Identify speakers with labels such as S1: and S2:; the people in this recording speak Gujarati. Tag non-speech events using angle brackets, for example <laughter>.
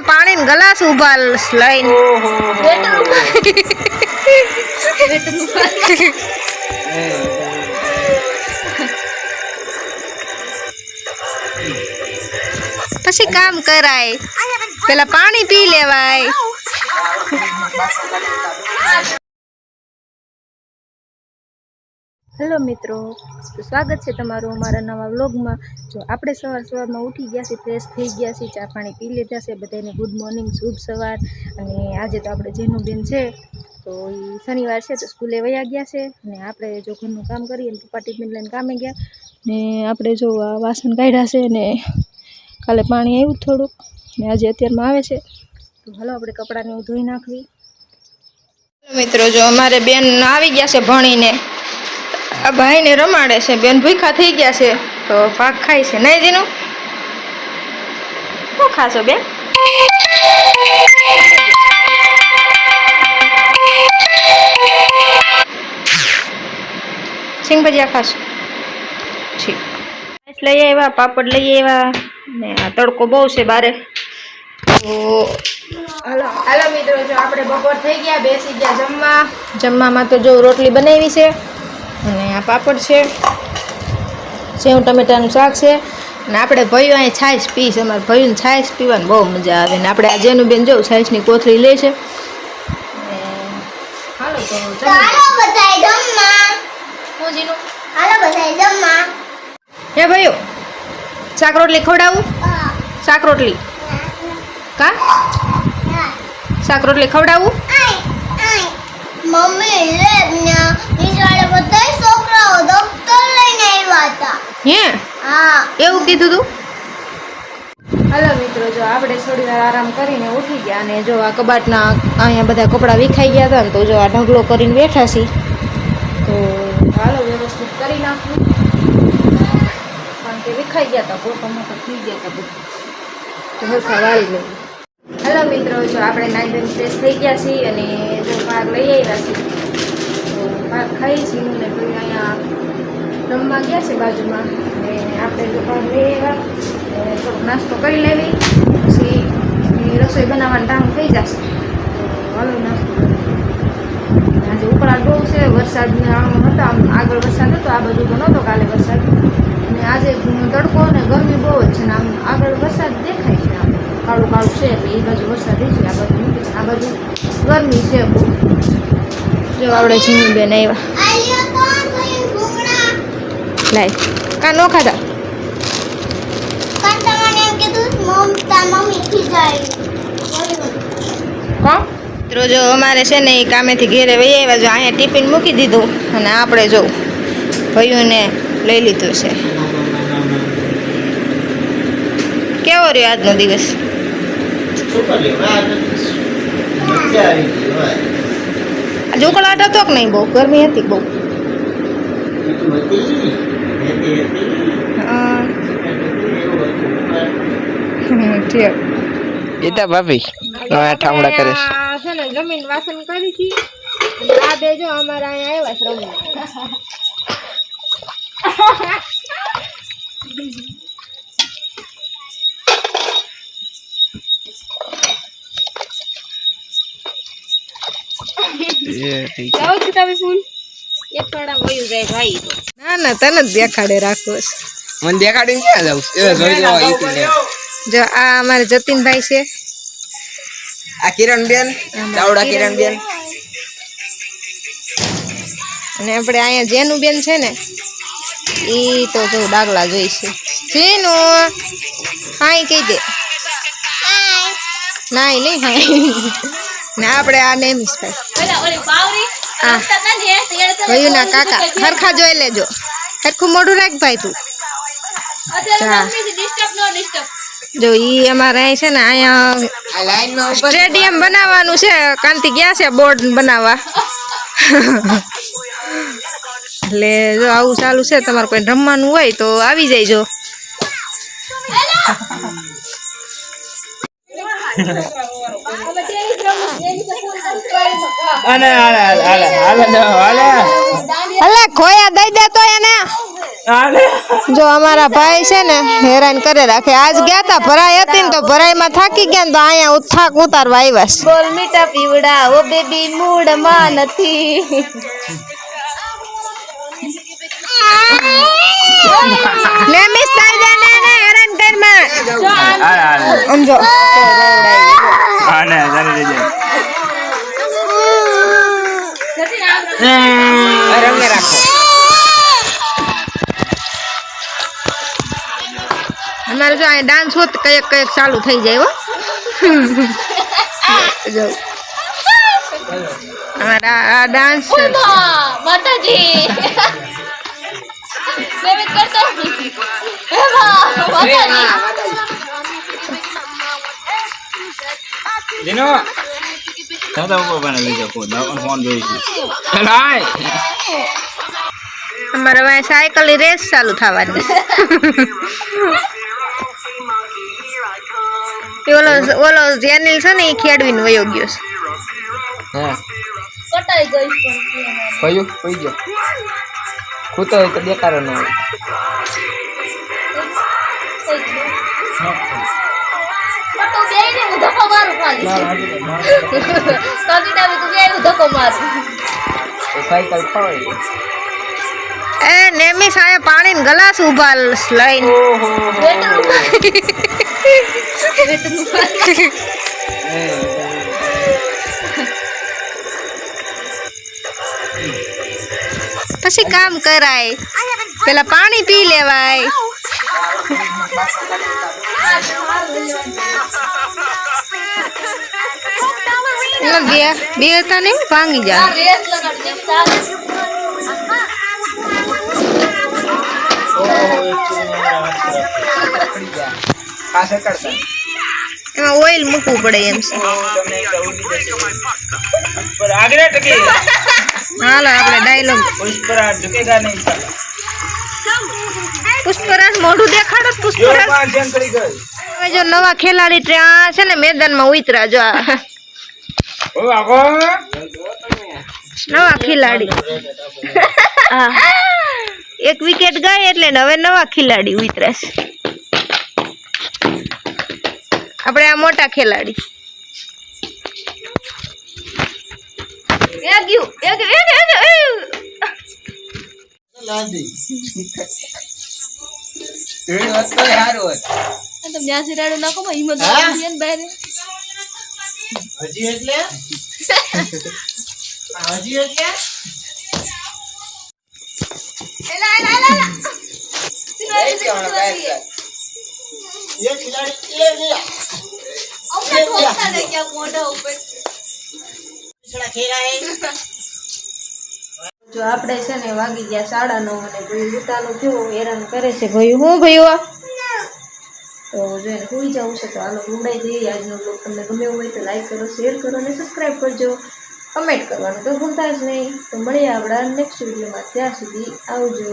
S1: પાણી ગલાસ ઊભા લઈને. પછી કામ કરાય. પેલા પાણી પી લેવાય. હેલો મિત્રો, તો સ્વાગત છે તમારું અમારા નવા વ્લોગમાં. જો આપણે સવાર સવારમાં ઉઠી ગયા છીએ ફ્રેશ થઈ ગયા છીએ, ચા પાણી પી લીધા છે બધાને ગુડ મોર્નિંગ શુભ સવાર. અને આજે તો આપણે જેનુબેન છે, તો એ શનિવાર છે, તો સ્કૂલે વયા ગયા છે. અને આપણે જો ઘરનું કામ કરીએ ને પપ્પા ટિફિન લઈને કામે ગયા. ને આપણે જો વાસણ કાઢ્યા છે ને કાલે પાણી આવ્યું થોડુંક. ને આજે અત્યારમાં આવે છે. તો હાલો આપણે કપડાને ધોઈ નાખવી. મિત્રો, જો અમારે બેન આવી ગયા છે ભણીને. આ ભાઈને રમાડે છે. બેન ભૂખા થઈ ગયા છે. તો પાક ખાય છે. નહીં જીનું શું ખાશો બેન? સિંગ ભજીયા ખાશો? ઠીક. લઈ આવ્યા, પાપડ લઈ આવ્યા ને આ તડકો બહુ છે બારે. તો હાલો હાલો મિત્રો, જો આપણે બપોર થઈ ગયા, બેસી ગયા જમવા. જમવામાં તો જો રોટલી બનાવી છે. અને આ પાપડ છે. સેવ ટમેટાનું શાક છે. અને આપણે ભયું અહીં છાશ પીશ. અમારે ભયું છાશ પીવાની બહુ મજા આવે. ને આપણે આ જેનું બેન જોઉં છાશની કોથળી લે છે. હાલો તો હું ભાઈઓ શાક રોટલી ખવડાવું? શાક રોટલી? કા?
S2: હા.
S1: શાક રોટલી ખવડાવું.
S2: મમ્મી
S1: હે?
S2: હા.
S1: એવું કીધું તું? હાલો મિત્રો જો આપણે થોડી વાર આરામ કરીને ઉઠી ગયા અને જો આ કબાટના અહીંયા બધા કપડાં વિખાઈ ગયા હતા ને તો જો આ ઢગલો કરીને બેઠા છીએ. તો હાલો વ્યવસ્થિત કરી નાખું. કારણ કે વિખાઈ ગયા હતા મોટા મોટા થઈ ગયા હતા બધું. તો હરખા વાળી લઉં હાલો મિત્રો જો આપણે નાઈ ધોઈને ફ્રેશ થઈ ગયા છીએ અને જો ભાગ લઈ આવ્યા છીએ. તો ભાગ ખાઈ છીએ ને પછી અહીંયા રમવા ગયા છે બાજુમાં. ને આપણે પાક લઈ થોડોક નાસ્તો કરી લેવી, પછી રસોઈ બનાવવાનું કામ થઈ જશે. હાલો નાસ્તો. આજે ઉકળાટ બહુ છે વરસાદના હતા, આમ આગળ વરસાદ હતો, આ બાજુ તો નહોતો કાલે વરસાદ. અને આજે તડકો અને ગરમી બહુ જ છે ને આમ આગળ વરસાદ દેખાય છે આમ. કાળું કાળું છે, એટલે એ બાજુ વરસાદ છે આ બાજુ આ બાજુ ગરમી છે બહુ. જો આપણે છે બેન આવ્યા. લાય. કા નો ખાધા? જો અમારે છે ને એ કામેથી ઘેરે વહી આવ્યા જો અહીંયા ટિફિન મૂકી દીધું અને આપણે જો ભાઈઓને લઈ લીધું છે. કેવો રહ્યો આજનો દિવસ? આજે ઉકળાટ હતો કે નહીં બહુ? ગરમી હતી બહુ. હા. હમ, ઠીક
S3: ગીતા ભાભી હવે ઠામડા કરે છે
S1: આ છે ને જમીન વાસણ કરી હતી અને આ બે જો અમારા અહીંયા આવ્યા છે રમવા જાઓ છો તમે જાય ભાઈ ના ના તને જ દેખાડે રાખો
S3: મને દેખાડીને ક્યાં જાવ એ જોઈ લો
S1: જો આ અમારે જતીનભાઈ છે.
S3: આ કિરણ બેન ચાવડા કિરણ બેન
S1: અને આપણે અહીંયા જેનું બેન છે ને એ તો જો ડાગલા જોઈ છે. જેનું હાઈ કહી દે. નાઈ નહીં હાઈ ને આપણે આ નેમિસભાઈ હા. ના કાકા? સરખા જોઈ લેજો. સરખું મોઢું રાખ ભાઈ તું. જા. જો ઈ અમારે અહીં છે ને અહીંયા
S3: આ
S1: સ્ટેડિયમ બનાવવાનું છે. કાંતિ ગયા છે બોર્ડ બનાવવા? એટલે જો આવું ચાલુ છે તમારે કોઈ રમવાનું હોય તો આવી જઈજો <laughs>
S3: આલે આલે આલે આલે જાઓ, આલે
S1: અલે ખોયા દઈ દે તો એને. જો અમારા ભાઈ છે ને હેરાન કરે રાખે. આજ ગયા તા ભરાઈ હતી ને તો ભરાઈમાં થાકી ગયા ને તો અહીંયા ઉથાક થાક ઉતારવા આવ્યા છે.
S2: બોલ મીઠા પીવડા ઓ બેબી મૂડમાં નથી.
S1: ને મિસ તારી
S3: રંગે રાખો.
S1: અમારે જો અહીંયા ડાન્સ હોત કયક કયક ચાલુ થઈ જાય હો. જો. અમારા આ ડાન્સ <laughs> છે
S2: માતાજી સેવિંગ phone beli. માતાજી
S1: અમારે વાય સાયકલની રેસ ચાલુ થવાની એ ઓલો ઓલો જેનિલ છે ને એ ખેડવીને વયો ગયો છે
S3: હા
S2: કટાઈ ગઈ પણ
S3: કયું કઈ ગયો ખૂતો હોય તો દેખાડો ન સાયકલ ખવાય
S1: એ નેમી પાણી ગલાસ ઊભા લઈને. પછી કામ કરાય. પેલા પાણી પી લેવાય. બે બે હતા ને ભાંગી જાય એમાં ઓઇલ મૂકવું પડે એમ છે. હાલો આપણે ડાયલોગ પુષ્પરાજ મોઢું દેખાડો પુષ્પરાજ જો નવા ખેલાડી ત્યાં છે ને મેદાનમાં ઉતરા જો નવા ખેલાડી એક વિકેટ ગઈ એટલે હવે નવા ખેલાડી ઉતરા છે આપણે આ મોટા ખેલાડી
S2: લાદી ગયું એ ગયું એ ગયું એ ગયું
S3: એ વાત તો સારું હોત
S2: તમે જ્યાં સિરાડું નાખો માં હિંમત
S3: હા?
S2: આવતી ને બહાર
S3: હજી એટલે હજી એટલે
S2: એલા એલા એલા એલા
S3: એ કેવાનો બહાર કર. એ ખિલાડી એ લે
S2: અમને ઠોકતા ને ક્યાં મોઢા ઉપર
S3: છડા ખેરા હે
S1: જો આપણે છે ને વાગી ગયા સાડા નવ અને ભાઈ ઉતાનું કેવું હેરાન કરે છે ભાઈ. હું ભાઈ તો જો એને સુઈ જવું છે તો હાલો ઉડાઈ જઈએ. આજનો બ્લોગ તમને ગમે હોય તો લાઈક કરો શેર કરો અને સબસ્ક્રાઈબ કરજો. કમેન્ટ કરવાનું તો ભૂલતા જ નહીં. તો મળીએ આપણા નેક્સ્ટ વિડીયોમાં ત્યાં સુધી આવજો.